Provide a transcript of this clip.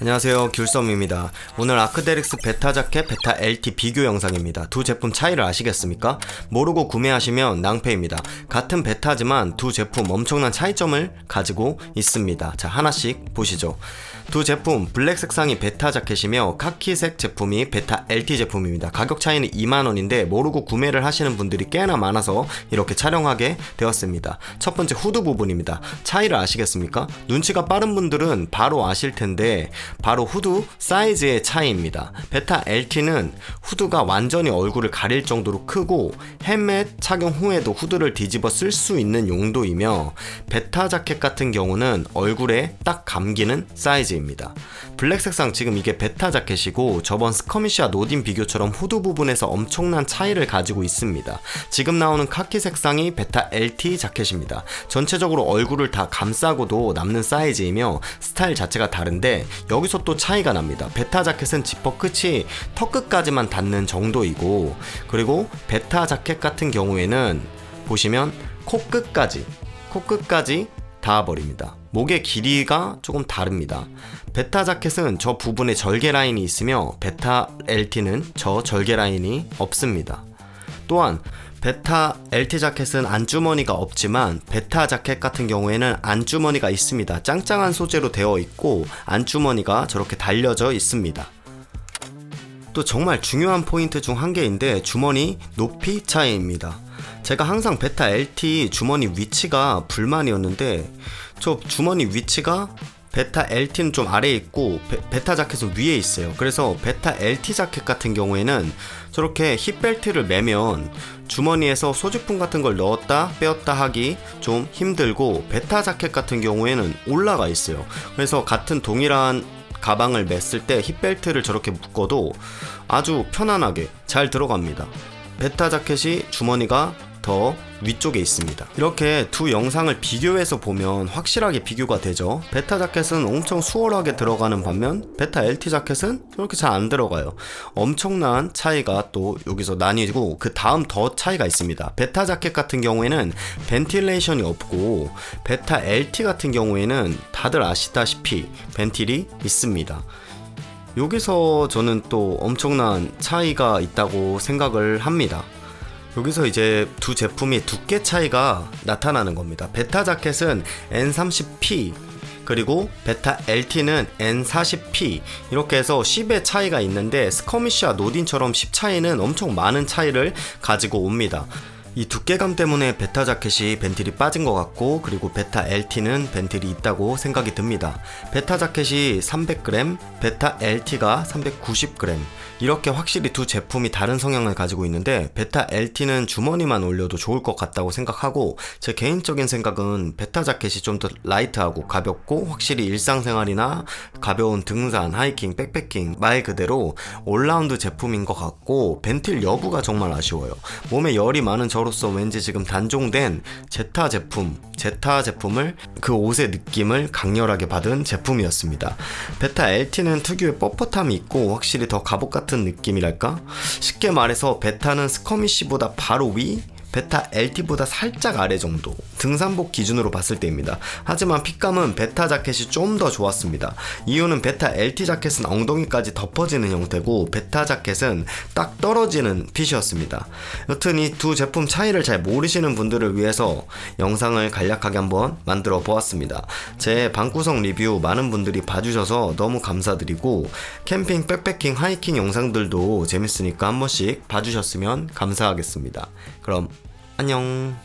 안녕하세요. 귤썸입니다. 오늘 아크데릭스 베타 자켓 베타 LT 비교 영상입니다. 두 제품 차이를 아시겠습니까? 모르고 구매하시면 낭패입니다. 같은 베타지만 두 제품 엄청난 차이점을 가지고 있습니다. 자 하나씩 보시죠. 두 제품 블랙 색상이 베타 자켓이며 카키색 제품이 베타 LT 제품입니다. 가격 차이는 2만원인데 모르고 구매를 하시는 분들이 꽤나 많아서 이렇게 촬영하게 되었습니다. 첫 번째 후드 부분입니다. 차이를 아시겠습니까? 눈치가 빠른 분들은 바로 아실 텐데 바로 후드 사이즈의 차이입니다. 베타 LT는 후드가 완전히 얼굴을 가릴 정도로 크고 헬멧 착용 후에도 후드를 뒤집어 쓸 수 있는 용도이며 베타 자켓 같은 경우는 얼굴에 딱 감기는 사이즈입니다. 블랙 색상 지금 이게 베타 자켓이고 저번 스커미시와 노딘 비교처럼 후드 부분에서 엄청난 차이를 가지고 있습니다. 지금 나오는 카키 색상이 베타 LT 자켓입니다. 전체적으로 얼굴을 다 감싸고도 남는 사이즈이며 스타일 자체가 다른데 여 기서 또 차이가 납니다. 베타 자켓은 지퍼 끝이 턱 끝까지만 닿는 정도이고 그리고 베타 자켓 같은 경우에는 보시면 코끝까지 코끝까지 닿아버립니다. 목의 길이가 조금 다릅니다. 베타 자켓은 저 부분에 절개 라인이 있으며 베타 LT는 저 절개 라인이 없습니다. 또한 베타 LT 자켓은 안주머니가 없지만 베타 자켓 같은 경우에는 안주머니가 있습니다. 짱짱한 소재로 되어 있고 안주머니가 저렇게 달려져 있습니다. 또 정말 중요한 포인트 중 한 개인데 주머니 높이 차이입니다. 제가 항상 베타 LT 주머니 위치가 불만이었는데 저 주머니 위치가 베타 LT는 좀 아래에 있고 베, 타 자켓은 위에 있어요. 그래서 베타 LT 자켓 같은 경우에는 저렇게 힙벨트를 매면 주머니에서 소지품 같은 걸 넣었다 빼었다 하기 좀 힘들고 베타 자켓 같은 경우에는 올라가 있어요. 그래서 같은 동일한 가방을 맸을 때 힙벨트를 저렇게 묶어도 아주 편안하게 잘 들어갑니다. 베타 자켓이 주머니가 더 위쪽에 있습니다. 이렇게 두 영상을 비교해서 보면 확실하게 비교가 되죠. 베타 자켓은 엄청 수월하게 들어가는 반면 베타 LT 자켓은 이렇게 잘 안 들어가요. 엄청난 차이가 또 여기서 나뉘고 그 다음 더 차이가 있습니다. 베타 자켓 같은 경우에는 벤틸레이션이 없고 베타 LT 같은 경우에는 다들 아시다시피 벤틸이 있습니다. 여기서 저는 또 엄청난 차이가 있다고 생각을 합니다. 여기서 이제 두 제품이 두께 차이가 나타나는 겁니다. 베타 자켓은 N30P 그리고 베타 LT는 N40P 이렇게 해서 10의 차이가 있는데 스커미쉬와 노딘처럼 10 차이는 엄청 많은 차이를 가지고 옵니다. 이 두께감 때문에 베타 자켓이 벤틸이 빠진 것 같고 그리고 베타 LT는 벤틸이 있다고 생각이 듭니다. 베타 자켓이 300g, 베타 LT가 390g 이렇게 확실히 두 제품이 다른 성향을 가지고 있는데 베타 LT는 주머니만 올려도 좋을 것 같다고 생각하고 제 개인적인 생각은 베타 자켓이 좀 더 라이트하고 가볍고 확실히 일상생활이나 가벼운 등산, 하이킹, 백패킹 말 그대로 올라운드 제품인 것 같고 벤틸 여부가 정말 아쉬워요. 몸에 열이 많은 저 로서 왠지 지금 단종된 제타 제품, 제타 제품을 그 옷의 느낌을 강렬하게 받은 제품이었습니다. 베타 LT는 특유의 뻣뻣함이 있고 확실히 더 갑옷 같은 느낌이랄까? 쉽게 말해서 베타는 스커미시보다 바로 위, 베타 LT보다 살짝 아래 정도 등산복 기준으로 봤을 때입니다. 하지만 핏감은 베타 자켓이 좀 더 좋았습니다. 이유는 베타 LT 자켓은 엉덩이까지 덮어지는 형태고 베타 자켓은 딱 떨어지는 핏이었습니다. 여튼 이 두 제품 차이를 잘 모르시는 분들을 위해서 영상을 간략하게 한번 만들어 보았습니다. 제 방구석 리뷰 많은 분들이 봐주셔서 너무 감사드리고 캠핑, 백패킹, 하이킹 영상들도 재밌으니까 한 번씩 봐주셨으면 감사하겠습니다. 그럼 안녕.